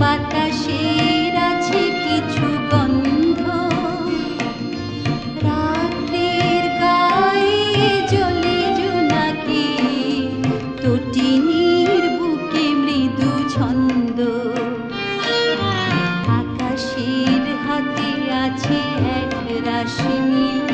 বাতাসের আছে কিছু গন্ধ। গায়ে মৃদু ছন্দ। আকাশের হাতে আছে এক রাশি নীল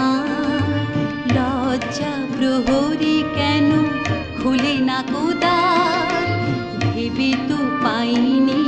কাকুদার ভেবে তো পাইনি।